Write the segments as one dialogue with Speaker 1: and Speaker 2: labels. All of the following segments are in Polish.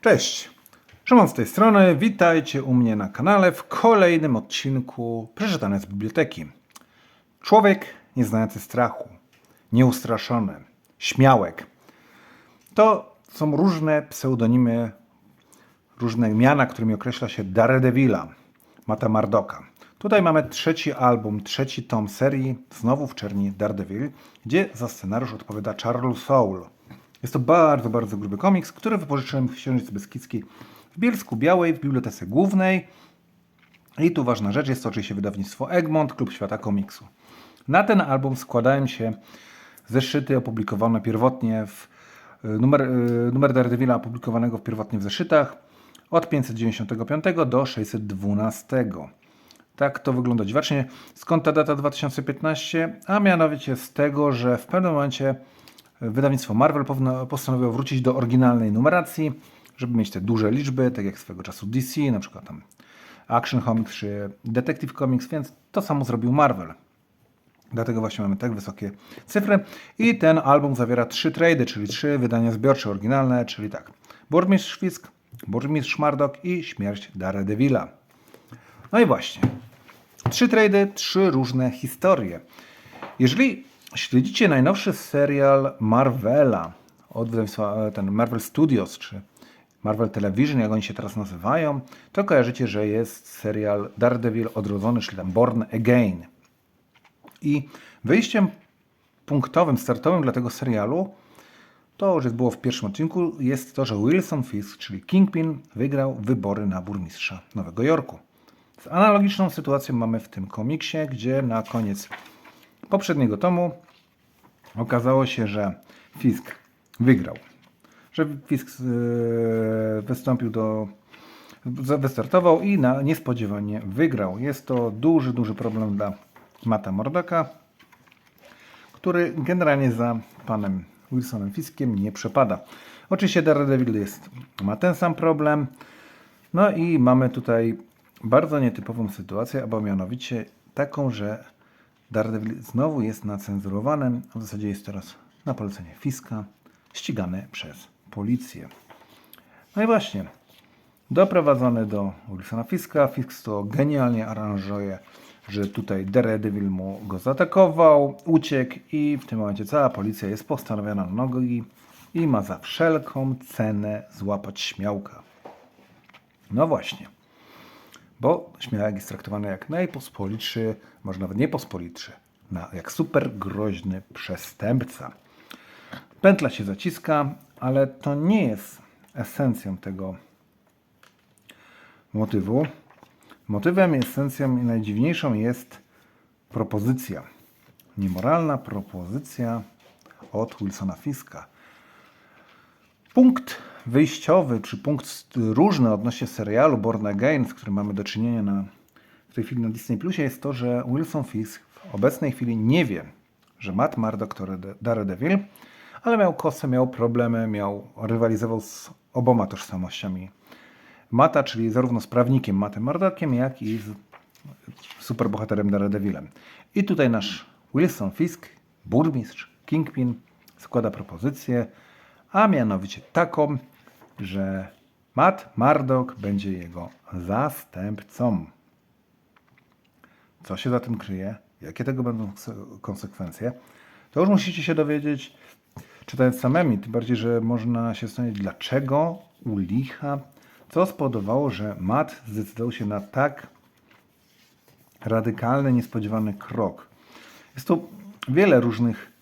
Speaker 1: Cześć! Szymon z tej strony, witajcie u mnie na kanale w kolejnym odcinku Przeczytane z Biblioteki. Człowiek nieznający strachu, nieustraszony, śmiałek. To są różne pseudonimy, różne miana, którymi określa się Daredevila, Mata Mardoka. Tutaj mamy trzeci album, trzeci tom serii, znowu w czerni Daredevil, gdzie za scenariusz odpowiada Charles Soule. Jest to bardzo, bardzo gruby komiks, który wypożyczyłem w Księżycu Beskidzkiej w Bielsku Białej, w Bibliotece Głównej. I tu ważna rzecz, jest to oczywiście wydawnictwo Egmont, Klub Świata Komiksu. Na ten album składają się zeszyty opublikowane pierwotnie w y, numer, y, numer Daredevila opublikowanego pierwotnie w zeszytach od 595 do 612. Tak to wygląda dziwacznie. Skąd ta data 2015? A mianowicie z tego, że w pewnym momencie wydawnictwo Marvel postanowiło wrócić do oryginalnej numeracji, żeby mieć te duże liczby, tak jak swego czasu DC, na przykład tam Action Comics czy Detective Comics, więc to samo zrobił Marvel. Dlatego właśnie mamy tak wysokie cyfry. I ten album zawiera trzy trady, czyli trzy wydania zbiorcze oryginalne, czyli tak. Burmistrz Fisk, Burmistrz Mardok i Śmierć Daredevila. No i właśnie. Trzy trady, trzy różne historie. Jeżeli śledzicie najnowszy serial Marvela od ten Marvel Studios, czy Marvel Television, jak oni się teraz nazywają, to kojarzycie, że jest serial Daredevil odrodzony, czyli tam Born Again. I wyjściem punktowym, startowym dla tego serialu, to już było w pierwszym odcinku, jest to, że Wilson Fisk, czyli Kingpin, wygrał wybory na burmistrza Nowego Jorku. Z analogiczną sytuacją mamy w tym komiksie, gdzie na koniec poprzedniego tomu okazało się, że Fisk wygrał. Że Fisk e, wystąpił do. wystartował i na niespodziewanie wygrał. Jest to duży, duży problem dla Mata Mordoka, który generalnie za panem Wilsonem Fiskiem nie przepada. Oczywiście Daredevil jest, ma ten sam problem. No i mamy tutaj bardzo nietypową sytuację, albo mianowicie taką, że Daredevil znowu jest nacenzurowany, a w zasadzie jest teraz na polecenie Fiska, ścigany przez policję. No i właśnie, doprowadzony do Wilsona Fiska, Fisk to genialnie aranżuje, że tutaj Daredevil mu go zaatakował, uciekł i w tym momencie cała policja jest postanowiona na nogi i ma za wszelką cenę złapać śmiałka. No właśnie. Bo śmiałek jest traktowany jak najpospolitszy, może nawet niepospolitszy, jak super groźny przestępca. Pętla się zaciska, ale to nie jest esencją tego motywu. Motywem, esencją i najdziwniejszą jest propozycja. Niemoralna propozycja od Wilsona Fiska. Punkt wyjściowy, czy punkt różny odnośnie serialu Born Again, z którym mamy do czynienia na, w tej chwili na Disney Plusie, jest to, że Wilson Fisk w obecnej chwili nie wie, że Matt Murdock to Rede- Daredevil, ale miał kosę, miał problemy, miał, rywalizował z oboma tożsamościami Mata, czyli zarówno z prawnikiem Mattem Murdockiem, jak i z superbohaterem Daredevilem. I tutaj nasz Wilson Fisk, burmistrz, Kingpin, składa propozycję, a mianowicie taką, że Matt Murdock będzie jego zastępcą. Co się za tym kryje? Jakie tego będą konsekwencje? To już musicie się dowiedzieć, czytając samemi. Tym bardziej, że można się zastanowić, dlaczego u licha, co spowodowało, że Matt zdecydował się na tak radykalny, niespodziewany krok. Jest tu wiele różnych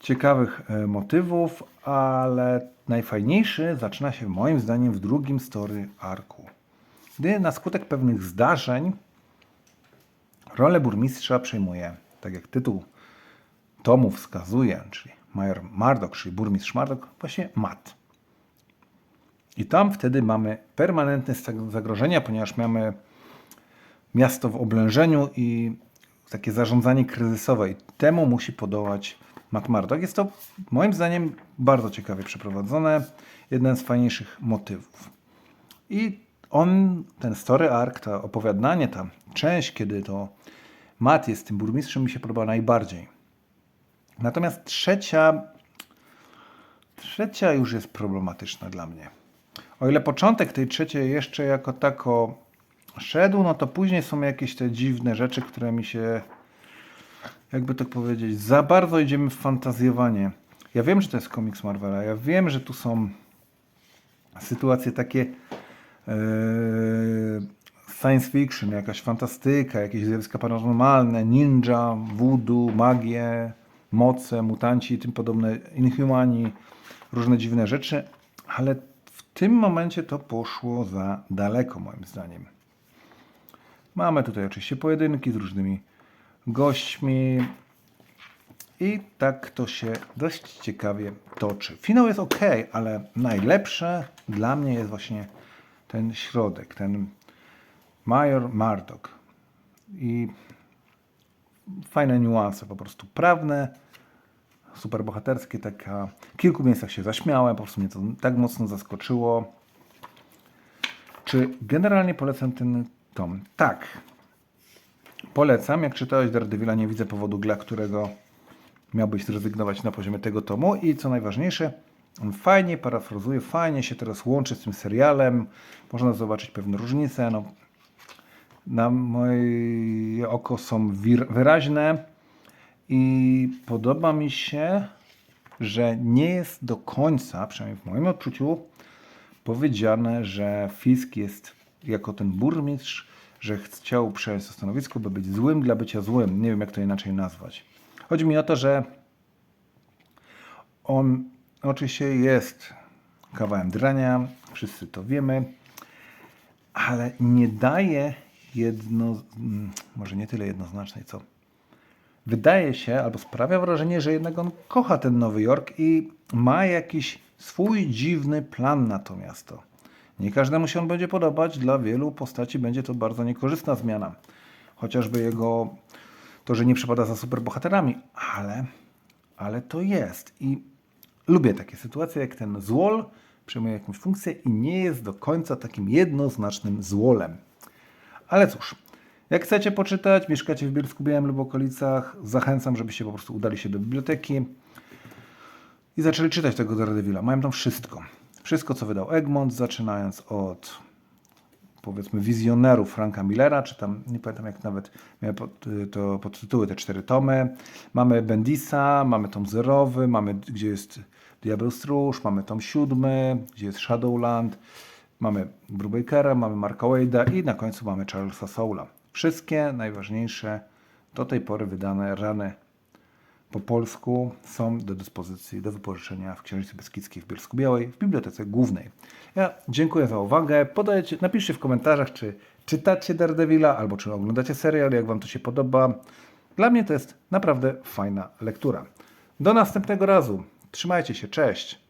Speaker 1: ciekawych e, motywów, ale najfajniejszy zaczyna się moim zdaniem w drugim story arku. Gdy na skutek pewnych zdarzeń rolę burmistrza przejmuje, tak jak tytuł tomu wskazuje, czyli Major Mardok, czyli burmistrz Mardok, właśnie Matt. I tam wtedy mamy permanentne zagrożenia, ponieważ mamy miasto w oblężeniu i takie zarządzanie kryzysowe. I temu musi podołać Matt Murdock. Jest to moim zdaniem bardzo ciekawie przeprowadzone. Jeden z fajniejszych motywów. I on, ten story arc, to opowiadanie, ta część, kiedy to Matt jest tym burmistrzem, mi się podoba najbardziej. Natomiast trzecia, trzecia już jest problematyczna dla mnie. O ile początek tej trzeciej jeszcze jako tako szedł, no to później są jakieś te dziwne rzeczy, które mi się, jakby tak powiedzieć, za bardzo idziemy w fantazjowanie. Ja wiem, że to jest komiks Marvela, ja wiem, że tu są sytuacje takie e, science fiction, jakaś fantastyka, jakieś zjawiska paranormalne, ninja, voodoo, magie, moce, mutanci i tym podobne, inhumani, różne dziwne rzeczy, ale w tym momencie to poszło za daleko moim zdaniem. Mamy tutaj oczywiście pojedynki z różnymi gośćmi i tak to się dość ciekawie toczy. Finał jest ok, ale najlepsze dla mnie jest właśnie ten środek, ten Major Mardok. I fajne niuanse, po prostu prawne, super bohaterskie, taka. W kilku miejscach się zaśmiałem, po prostu mnie to tak mocno zaskoczyło. Czy generalnie polecam ten tom? Tak. Polecam. Jak czytałeś Daredevila, nie widzę powodu, dla którego miałbyś zrezygnować na poziomie tego tomu. I co najważniejsze, on fajnie parafrazuje, fajnie się teraz łączy z tym serialem. Można zobaczyć pewne różnice. No, na moje oko są wyraźne i podoba mi się, że nie jest do końca, przynajmniej w moim odczuciu, powiedziane, że Fisk jest jako ten burmistrz, że chciał przejąć to stanowisko, by być złym dla bycia złym. Nie wiem, jak to inaczej nazwać. Chodzi mi o to, że on oczywiście jest kawałem drania, wszyscy to wiemy, ale nie daje jedno, mm, może nie tyle jednoznacznej, co wydaje się, albo sprawia wrażenie, że jednak on kocha ten Nowy Jork i ma jakiś swój dziwny plan na to miasto. Nie każdemu się on będzie podobać, dla wielu postaci będzie to bardzo niekorzystna zmiana. Chociażby jego, to, że nie przepada za superbohaterami, ale, ale to jest. I lubię takie sytuacje, jak ten złol przejmuje jakąś funkcję i nie jest do końca takim jednoznacznym złolem. Ale cóż, jak chcecie poczytać, mieszkacie w Bielsku Białym lub okolicach, zachęcam, żebyście po prostu udali się do biblioteki i zaczęli czytać tego Daredevila. Mają tam wszystko. Wszystko, co wydał Egmont, zaczynając od powiedzmy wizjonerów Franka Millera, czy tam, nie pamiętam jak nawet miały pod, to podtytuły, te cztery tomy. Mamy Bendisa, mamy tom zerowy, mamy gdzie jest Diabeł Stróż, mamy tom siódmy, gdzie jest Shadowland, mamy Brubakera, mamy Marka Wade'a i na końcu mamy Charlesa Soula. Wszystkie najważniejsze do tej pory wydane rany po polsku są do dyspozycji, do wypożyczenia w Księżnicy Beskidzkiej w Bielsku Białej, w Bibliotece Głównej. Ja dziękuję za uwagę. Podajcie, napiszcie w komentarzach, czy czytacie Daredevila, albo czy oglądacie serial, jak Wam to się podoba. Dla mnie to jest naprawdę fajna lektura. Do następnego razu. Trzymajcie się, cześć!